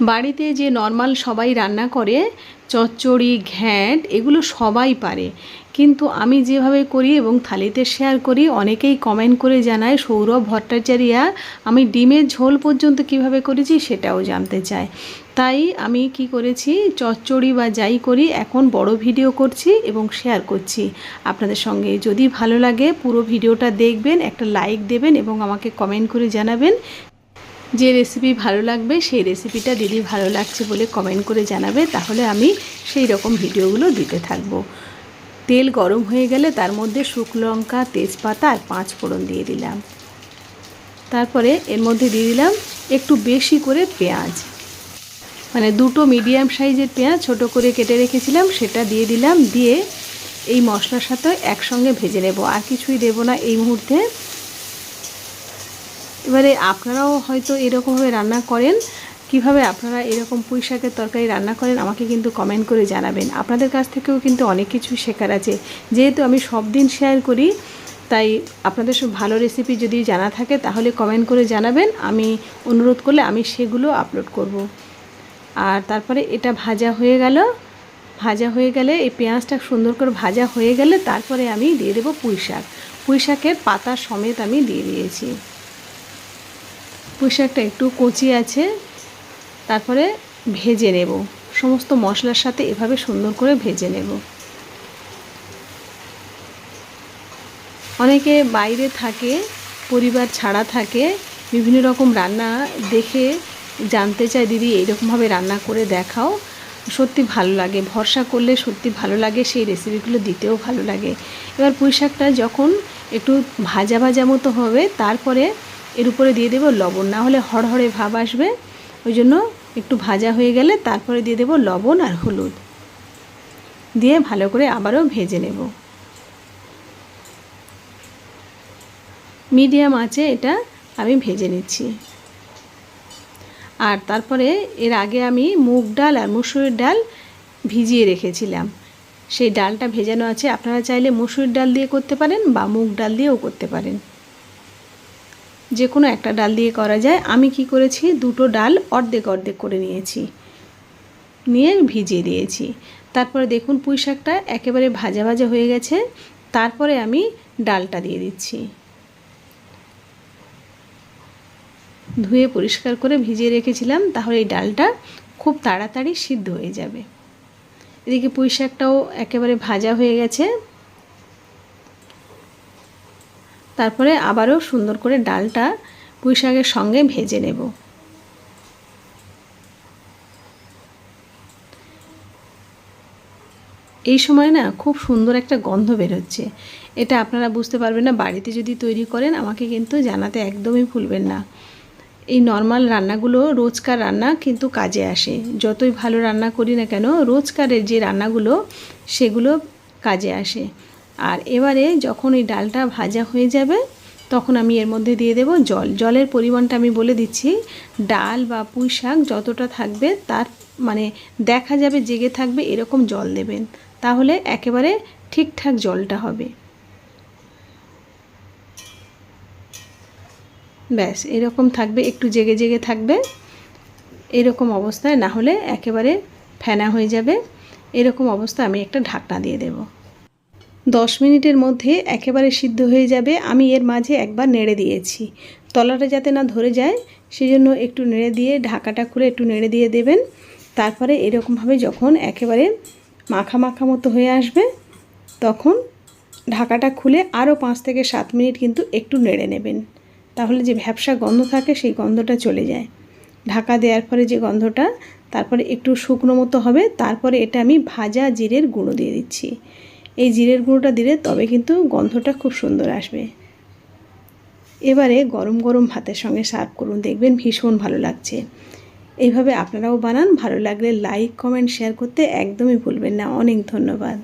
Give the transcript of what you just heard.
বাড়িতে যে নর্মাল সবাই রান্না করে, চচ্চড়ি, ঘ্যাঁট, এগুলো সবাই পারে। কিন্তু আমি যেভাবে করি এবং থালিতে শেয়ার করি, অনেকেই কমেন্ট করে জানায়, সৌরভ ভট্টাচার্যা, আমি ডিমের ঝোল পর্যন্ত কীভাবে করেছি সেটাও জানতে চায়। তাই আমি কি করেছি, চচ্চড়ি বা যাই করি, এখন বড় ভিডিও করছি এবং শেয়ার করছি। আপনাদের সঙ্গে যদি ভালো লাগে, পুরো ভিডিওটা দেখবেন, একটা লাইক দেবেন এবং আমাকে কমেন্ট করে জানাবেন। যে রেসিপি ভালো লাগবে, সেই রেসিপিটা দিদি ভালো লাগছে বলে কমেন্ট করে জানাবে, তাহলে আমি সেই রকম ভিডিওগুলো দিতে থাকব। তেল গরম হয়ে গেলে তার মধ্যে শুকনো লঙ্কা, তেজপাতা আর পাঁচ ফোড়ন দিয়ে দিলাম। তারপরে এর মধ্যে দিয়ে দিলাম একটু বেশি করে পেঁয়াজ। মানে দুটো মিডিয়াম সাইজের পেঁয়াজ ছোট করে কেটে রেখেছিলাম, সেটা দিয়ে দিলাম, দিয়ে এই মশলার সাথে একসঙ্গে ভেজে নেব। আর কিছুই দেবো না এই মুহূর্তে। এবারে আপনারাও হয়তো এরকমভাবে রান্না করেন। কীভাবে আপনারা এরকম পুঁই শাকের তরকারি রান্না করেন, আমাকে কিন্তু কমেন্ট করে জানাবেন। আপনাদের কাছ থেকেও কিন্তু অনেক কিছু শেখার আছে। যেহেতু আমি সব দিন শেয়ার করি, তাই আপনাদের সব ভালো রেসিপি যদি জানা থাকে, তাহলে কমেন্ট করে জানাবেন। আমি অনুরোধ করলে আমি সেগুলো আপলোড করব। আর তারপরে এটা ভাজা হয়ে গেল। ভাজা হয়ে গেলে এই পেঁয়াজটা সুন্দর করে ভাজা হয়ে গেলে তারপরে আমি দিয়ে দেবো পুঁই শাক। পুঁই শাকের পাতা সমেত আমি দিয়ে দিয়েছি। শাকটা একটু কচি আছে, তারপরে ভেজে নেব। সমস্ত মশলার সাথে এভাবে সুন্দর করে ভেজে নেব। অনেকে বাইরে থাকে, পরিবার ছাড়া থাকে, বিভিন্ন রকম রান্না দেখে জানতে চায়, দিদি, এইরকমভাবে রান্না করে দেখাও। সত্যি ভালো লাগে। ভরসা করলে সত্যি ভালো লাগে, সেই রেসিপিগুলো দিতেও ভালো লাগে। এবার পুঁই শাকটা যখন একটু ভাজা ভাজা মতো হবে, তারপরে এর উপরে দিয়ে দেবো লবণ। না হলে হড়হড়ে ভাব আসবে। ওই জন্য একটু ভাজা হয়ে গেলে তারপরে দিয়ে দেবো লবণ আর হলুদ। দিয়ে ভালো করে আবারও ভেজে নেব। মিডিয়াম আছে এটা আমি ভেজে নিচ্ছি। আর তারপরে এর আগে আমি মুগ ডাল আর মুসুরির ডাল ভিজিয়ে রেখেছিলাম। সেই ডালটা ভেজানো আছে। আপনারা চাইলে মুসুরির ডাল দিয়ে করতে পারেন বা মুগ ডাল দিয়েও করতে পারেন। যে কোনো একটা ডাল দিয়ে করা যায়। আমি কি করেছি? দুটো ডাল অর্ধেক অর্ধেক করে নিয়েছি। নিয়ে ভিজিয়ে দিয়েছি। তারপরে দেখুন পুঁই শাকটা একেবারে ভাজা ভাজা হয়ে গেছে। তারপরে আমি ডালটা দিয়ে দিচ্ছি। ধুয়ে পরিষ্কার করে ভিজিয়ে রেখেছিলাম। তাহলে এই ডালটা খুব তাড়াতাড়ি সিদ্ধ হয়ে যাবে। এদিকে পুঁই শাকটাও একেবারে ভাজা হয়ে গেছে। তারপরে আবারও সুন্দর করে ডালটা পুঁই শাকের সঙ্গে ভেজে নেব। এই সময় না খুব সুন্দর একটা গন্ধ বেরোচ্ছে। এটা আপনারা বুঝতে পারবেন না, বাড়িতে যদি তৈরি করেন আমাকে কিন্তু জানাতে একদমই ভুলবেন না। এই নর্মাল রান্নাগুলো রোজকার রান্না কিন্তু কাজে আসে। যতই ভালো রান্না করি না কেন, রোজকারের যে রান্নাগুলো, সেগুলো কাজে আসে। আর এবারে যখন এই ডালটা ভাজা হয়ে যাবে, তখন আমি এর মধ্যে দিয়ে দেব জল। জলের পরিমাণটা আমি বলে দিচ্ছি, ডাল বা পুঁই শাক যতটা থাকবে তার মানে দেখা যাবে জেগে থাকবে এরকম জল দেবেন। তাহলে একেবারে ঠিকঠাক জলটা হবে। ব্যাস, এরকম থাকবে, একটু জেগে জেগে থাকবে। এরকম অবস্থায় না হলে একেবারে ফেনা হয়ে যাবে। এরকম অবস্থা আমি একটা ঢাকনা দিয়ে দেব। দশ মিনিটের মধ্যে একেবারে সিদ্ধ হয়ে যাবে। আমি এর মাঝে একবার নেড়ে দিয়েছি। তলাটা যাতে না ধরে যায়, সেজন্য একটু নেড়ে দিয়ে, ঢাকাটা খুলে একটু নেড়ে দিয়ে দেবেন। তারপরে এরকমভাবে যখন একেবারে মাখা মাখা মতো হয়ে আসবে, তখন ঢাকাটা খুলে আরও পাঁচ থেকে সাত মিনিট কিন্তু একটু নেড়ে নেবেন। তাহলে যে ভ্যাবসা গন্ধ থাকে, সেই গন্ধটা চলে যায়। ঢাকা দেওয়ার পরে যে গন্ধটা, তারপরে একটু শুকনো মতো হবে। তারপরে এটা আমি ভাজা জিরের গুঁড়ো দিয়ে দিচ্ছি। এই জিরের গুঁড়োটা দিলে তবে কিন্তু গন্ধটা খুব সুন্দর আসবে। এবারে গরম গরম ভাতের সঙ্গে সার্ভ করুন, দেখবেন ভীষণ ভালো লাগছে। এইভাবে আপনারাও বানান, ভালো লাগলে লাইক, কমেন্ট, শেয়ার করতে একদমই ভুলবেন না। অনেক ধন্যবাদ।